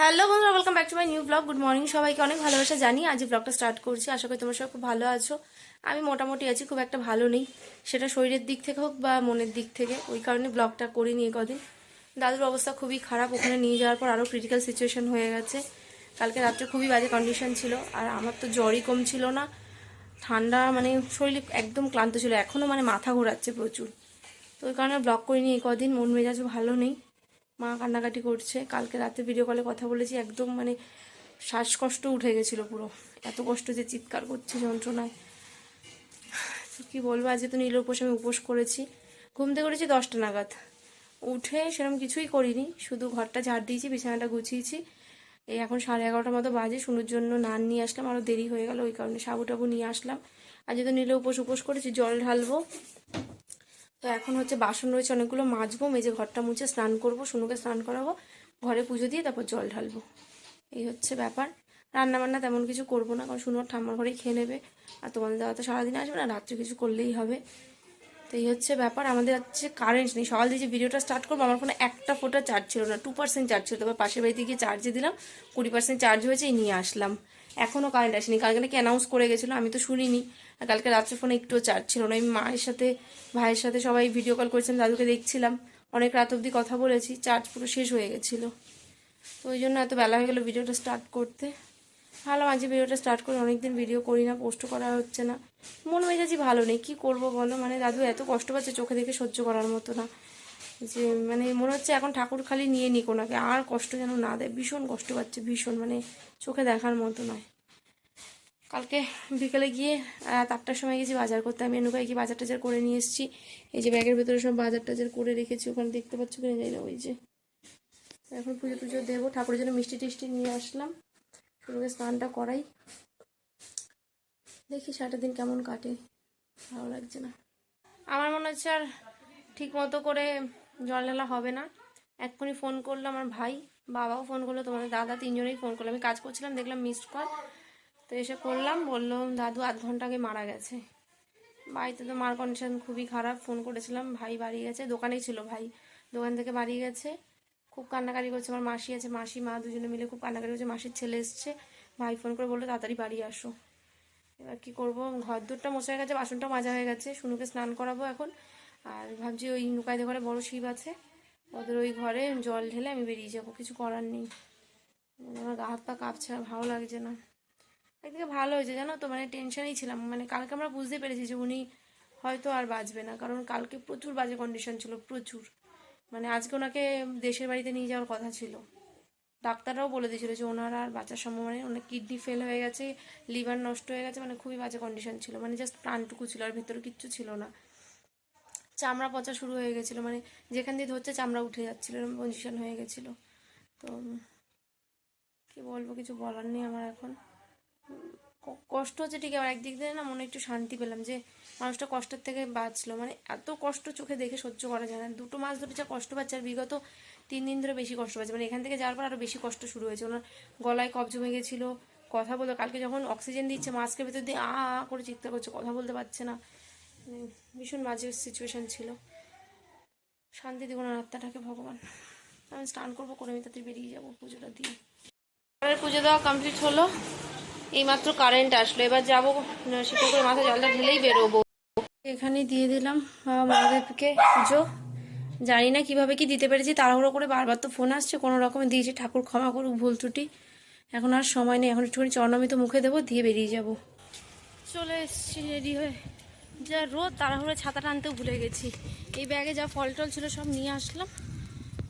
Hello বন্ধুরা welcome back to my new blog good morning সবাইকে অনেক ভালোবাসা জানি আজ ব্লগটা স্টার্ট করছি। আশা করি তোমরা সবাই খুব ভালো আছো। আমি মোটামুটি আছি, খুব একটা ভালো নেই। সেটা শরীরের দিক থেকে হোক বা মনের দিক থেকে, ওই কারণে ব্লগটা করিনি এই কদিন। দাদুর অবস্থা খুবই খারাপ, ওখানে নিয়ে যাওয়ার পর আরও ক্রিটিক্যাল সিচুয়েশন হয়ে গেছে। কালকে রাত্রে খুবই বাজে কন্ডিশন ছিল, আর আমার তো জ্বরই কম ছিল না। ঠান্ডা মানে শরীর একদম ক্লান্ত ছিল এখনও মানে মাথা ঘোরাচ্ছে প্রচুর। তো ওই কারণে ব্লগ করিনি এই কদিন, মন মেজাজও ভালো নেই। মা কান্নাকাটি করছে। কালকে রাতে ভিডিও কলে কথা বলেছি, একদম মানে শ্বাসকষ্ট উঠে গেছিল পুরো। এত কষ্ট যে চিৎকার করছে যন্ত্রণায়। তো কী বলব, আজকে তো নীল উপোস আমি উপোস করেছি। ঘুমতে করেছি দশটা নাগাদ। উঠে সেরকম কিছুই করিনি, শুধু ঘরটা ঝাড় দিয়েছি, বিছানাটা গুছিয়েছি। এই এখন সাড়ে এগারোটার মতো বাজে, শুনুর জন্য নান নিয়ে আসলাম আরও দেরি হয়ে গেল, ওই কারণে সাবু টাবু নিয়ে আসলাম। আজকে তো নীলে উপোস উপোস করেছি, জল ঢালবো। তো এখন হচ্ছে বাসন রয়েছে, অনেকগুলো মাজবো, মেজে ঘরটা মুছে স্নান করব শুনুকে স্নান করাবো, ঘরে পুজো দিয়ে তারপর জল ঢালবো। এই হচ্ছে ব্যাপার। রান্না বান্না তেমন কিছু করব না, কারণ শুনুর ঠাম্মার ঘরেই খেয়ে নেবে, আর তোমাদের দাদা তো সারাদিন আসবে না, রাত্রে কিছু করলেই হবে। তো এই হচ্ছে ব্যাপার, আমাদের হচ্ছে কারেন্ট নেই। সকাল দিয়ে যে ভিডিওটা স্টার্ট করব, আমার ফোনে একটা ফোটা চার্জ ছিল না টু পার্সেন্ট চার্জ ছিল। তারপর পাশের বাড়িতে গিয়ে চার্জে দিলাম, কুড়ি পার্সেন্ট চার্জ হয়েছে, এই নিয়ে আসলাম। এখনও কারেন্ট আসেনি, কালকে নাকি অ্যানাউন্স করে গেছিল, আমি তো শুনিনি। কালকে রাত্রে ফোনে একটুও চার্জ ছিল না। আমি মায়ের সাথে, ভাইয়ের সাথে সবাই ভিডিও কল করেছিলাম দাদুকে দেখছিলাম। অনেক রাত অবধি কথা বলেছি চার্জ পুরো শেষ হয়ে গেছিল। তো ওই জন্য এত বেলা হয়ে গেলো ভিডিওটা স্টার্ট করতে। ভালো আজকে ভিডিওটা স্টার্ট করে অনেকদিন ভিডিও করি না পোস্ট করা হচ্ছে না। মন মেজাজি ভালো নেই, কি করব বলো? মানে দাদু এত কষ্ট পাচ্ছে চোখে দেখে সহ্য করার মতো না। যে মানে মনে হচ্ছে এখন ঠাকুর খালি নিয়ে নিক ওনাকে আর কষ্ট যেন না দেয়, ভীষণ কষ্ট পাচ্ছে, ভীষণ। মানে চোখে দেখার মতো নয়। কালকে বিকেলে গিয়ে, রাত আটটার সময় গেছি বাজার করতে। আমি এনুকায় গিয়ে বাজার টাজার করে নিয়ে এসেছি। এই যে ব্যাগের ভেতরে সব বাজার টাজার করে রেখেছি। ওখানে দেখতে পাচ্ছ কিনে যাই না, ওই যে। এখন পুজো টুজো দেবো। ঠাকুরের জন্য মিষ্টি টিষ্টি নিয়ে আসলাম। শুরুকে স্নানটা করাই। দেখি সারাটা দিন কেমন কাটে। ভালো লাগছে না। আমার মনে হচ্ছে আর ঠিক মতো করে জল ঢালা হবে না। এক্ষুনি ফোন করল আমার ভাই। বাবাও ফোন করল, তোমাদের দাদা তিনজনেই ফোন করল। আমি কাজ করছিলাম, দেখলাম মিসড কল তো এসে করলাম বলল দাদু, আধ ঘণ্টা আগে মারা গেছে। বাড়িতে তো মার কন্ডিশন খুবই খারাপ ফোন করেছিলাম, ভাই বাড়ি গেছে? দোকানেই ছিল ভাই, দোকান থেকে বাড়ি গেছে। খুব কান্নাকাটি করছে আমার মাসি আছে, মাসি, মা দুজনে মিলে খুব কান্নাকাটি করছে, মাসির ছেলে এসছে। ভাই ফোন করে বলল, তাড়াতাড়ি বাড়ি আসো। এবার কি করব, ঘর দূরটা মোছা হয়ে গেছে, বাসনটা মাজা হয়ে গেছে শুনুকে স্নান করাবো এখন। আর ভাবছি ওই নুকাইদের ঘরে বড় শিব আছে, ওদের ওই ঘরে জল ঢেলে আমি বেরিয়ে যাব, কিছু করার নেই। আমার গা হাত পা কাঁপছে, আর ভালো লাগছে না। একদিকে ভালো হয়েছে, জানো তো? মানে টেনশনেই ছিলাম। মানে কালকে আমরা বুঝতে পেরেছি যে উনি হয়তো আর বাঁচবে না, কারণ কালকে প্রচুর বাজে কন্ডিশন ছিল, প্রচুর। মানে আজকে ওনাকে দেশের বাড়িতে নিয়ে যাওয়ার কথা ছিল। ডাক্তাররাও বলে দিয়েছিল যে ওনার আর বাঁচার সম্ভাবনা ওনার কিডনি ফেল হয়ে গেছে লিভার নষ্ট হয়ে গেছে মানে খুবই বাজে কন্ডিশন ছিল। মানে জাস্ট প্রাণটুকু ছিল, আর ভিতরে কিচ্ছু ছিল না। চামড়া পচা শুরু হয়ে গেছিল মানে যেখান দিয়ে ধরছে চামড়া উঠে যাচ্ছিল এরকম পজিশন হয়ে গেছিল। তো কি বলব, কিছু বলার নেই আমার এখন। কষ্ট হচ্ছে ঠিক আবার একদিক দিয়ে না মনে একটু শান্তি পেলাম যে মানুষটা কষ্টের থেকে বাঁচলো। মানে এত কষ্ট চোখে দেখে সহ্য করা যায় না। দুটো মাস ধরে যা কষ্ট পাচ্ছে আর বিগত তিন দিন ধরে বেশি কষ্ট পাচ্ছে। মানে এখান থেকে যাওয়ার পর আরও বেশি কষ্ট শুরু হয়েছে। ওনার গলায় কফ জমে গেছিল, কথা বলতে, কালকে যখন অক্সিজেন দিচ্ছে, মাস্কের ভেতর দিয়ে আ আ, করে চিৎকার করছে, কথা বলতে পারছে না। ভীষণ বাজে সিচুয়েশান ছিল। শান্তি দিব না, আত্মাটাকে ভগবান। আমি স্নান করব, করে আমি তাড়াতাড়ি বেরিয়ে যাব, পুজোটা দিয়ে। পুজো দেওয়া কমপ্লিট হলো। এইমাত্র কারেন্ট আসলো। এবার যাব সেটা করে মাথা জলটা ঢেলেই বেরোবো। এখানে দিয়ে দিলাম বাবা মহাদেবকে পুজো। জানি না কীভাবে কি দিতে পেরেছি তাড়াহুড়ো করে বারবার তো ফোন আসছে কোনো রকমে দিয়েছি ঠাকুর ক্ষমা করুক ভুল ত্রুটি। এখন আর সময় নেই এখন একটুখানি চরণমিত মুখে দেবো দিয়ে বেরিয়ে যাব। চলে এসেছি রেডি হয়ে। যা রোদ তাড়াহুড়ো ছাতা আনতেও ভুলে গেছি। এই ব্যাগে যা ফল টল ছিল সব নিয়ে আসলাম।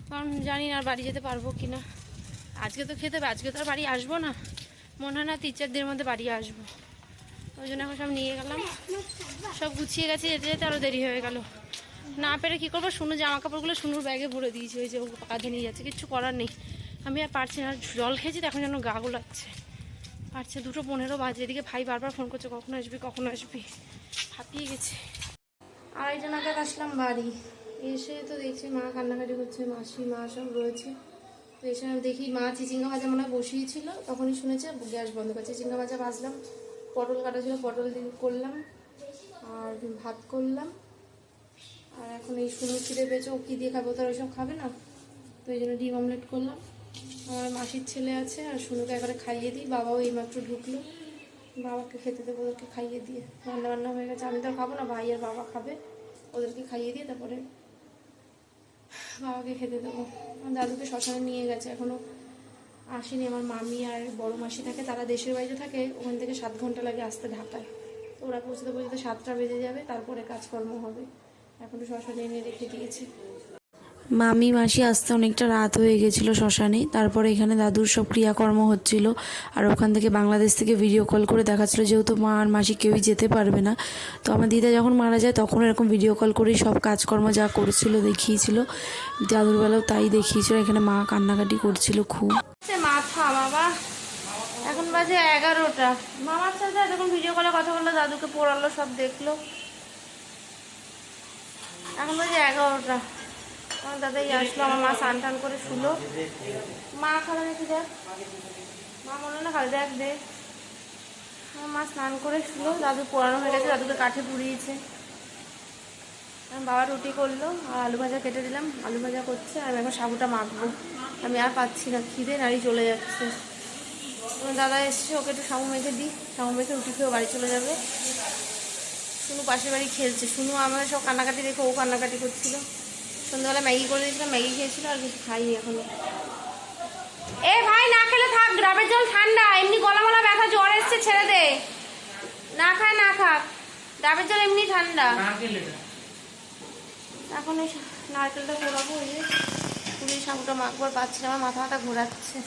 কারণ জানি না আর বাড়ি যেতে পারব কি না আজকে তো খেতে হবে আজকে তো আর বাড়ি আসব না। মনে হয় না তিন চার দিনের মধ্যে বাড়ি আসব। ওই জন্য এখন সব নিয়ে গেলাম। সব গুছিয়ে গেছে, যেতে যেতে আরও দেরি হয়ে গেল। না পেরে কী করব? শুনু জামা কাপড়গুলো শুনুর ব্যাগে ভরে দিয়েছি। ওই যে কাঁধে নিয়ে যাচ্ছে, কিচ্ছু করার নেই। আমি আর পারছি না জল খেয়েছি তো এখন যেন গা গোলাচ্ছে। পারছে, দুটো পনেরো বাজে। এদিকে ভাই বারবার ফোন করছে, কখন আসবি কখন আসবি? হাঁপিয়ে গেছে। আড়াইটা নাগাদ আসলাম বাড়ি। এসে তো দেখছি মা কান্নাকাটি করছে, মাসি, মা সব রয়েছে। তো এসে দেখি মা চিচিঙ্গা ভাজা মনে হয় বসিয়েছিল, তখনই শুনেছে গ্যাস বন্ধ করে চিচিঙ্গা ভাজা ভাজলাম, পটল কাটা ছিল, পটল করলাম, আর ভাত করলাম। আর এখন এই শুনো ছিঁড়ে পেয়েছে, ও কী দিয়ে খাব তো আর ওইসব খাবে না। তো এই জন্য ডিম অমলেট করলাম। আমার মাসির ছেলে আছে, আর শুনুকে একবারে খাইয়ে দিই, বাবাও এইমাত্র ঢুকলো। বাবাকে খেতে দেবো ওদেরকে খাইয়ে দিয়ে। রান্না বান্না হয়ে গেছে, আমি তো খাব না, ভাই আর বাবা খাবে, ওদেরকে খাইয়ে দিয়ে তারপরে বাবাকে খেতে দেবো। আমার দাদুকে শ্মশানে নিয়ে গেছে এখনও আসেনি। আমার মামি আর বড় মাসি থাকে, তারা দেশের বাইরে থাকে, ওখান থেকে সাত ঘণ্টা লাগে আসতে ঢাকায়। তো ওরা পৌঁছতে পৌঁছতে সাতটা বেজে যাবে, তারপরে কাজকর্ম হবে। এখন তো শ্মশানে এনে রেখে দিয়েছে। মামি, মাসি আসতে অনেকটা রাত হয়ে গেছিল শ্মশানে। তারপরে এখানে দাদুর সব ক্রিয়াকর্ম হচ্ছিল। আর ওখান থেকে বাংলাদেশ থেকে ভিডিও কল করে দেখাচ্ছিলো যেহেতু মা আর মাসি কেউই যেতে পারবে না। তো আমার দিদা যখন মারা যায়, তখন এরকম ভিডিও কল করেই সব কাজকর্ম যা করছিল, দেখিয়েছিল। দাদুর বেলাও তাই দেখিয়েছিল। এখানে মা কান্নাকাটি করছিল খুব। বাবা, এখন বাজে এগারোটা। মামার সাথে এতক্ষণ ভিডিও কলে কথা বলল, দাদুকে পড়ালো, সব দেখল। এখন বাজে এগারোটা। আমার দাদাই আসলো, আমার মা স্নান টান করে শুলো। মা খাবে নাকি দেখ? মা মনে না খাবে, দেখ, দে। আমার মা স্নান করে শুলো, দাদু পড়ানো হয়ে গেছে, দাদুকে কাঠে পুড়িয়েছে। আমার বাবা রুটি করল, আর আলু ভাজা কেটে দিলাম, আলু ভাজা করছে, আর আমি এখন সাবুটা মাখবো। আমি আর পাচ্ছি না, খিদে, নাড়ি চলে যাচ্ছে। দাদা এসছে, ওকে একটু সাবু মেখে দিই সাবু মেখে রুটি খেয়ে বাড়ি চলে যাবে। শুনু পাশের বাড়ি খেলছে, শুনু আমাদের সব কান্নাকাটি দেখে ও কান্নাকাটি করছিল। সন্ধ্যাবেলা ম্যাগি করে দিয়েছিলাম ম্যাগি খেয়েছিল আর কিছু খাইনি এখনও। এ ভাই না খেলে থাক ডাবের জল ঠান্ডা এমনি গলা মলা ব্যথা জ্বর এসছে ছেড়ে দে। না খায় না খাক ডাবের জল এমনি ঠান্ডা। এখন ওই নারকেলটা ঘোরাবো ওই যে পুরীর সাবুটা মাখবার পাচ্ছি না আমার মাথা মাথা ঘোরাচ্ছে।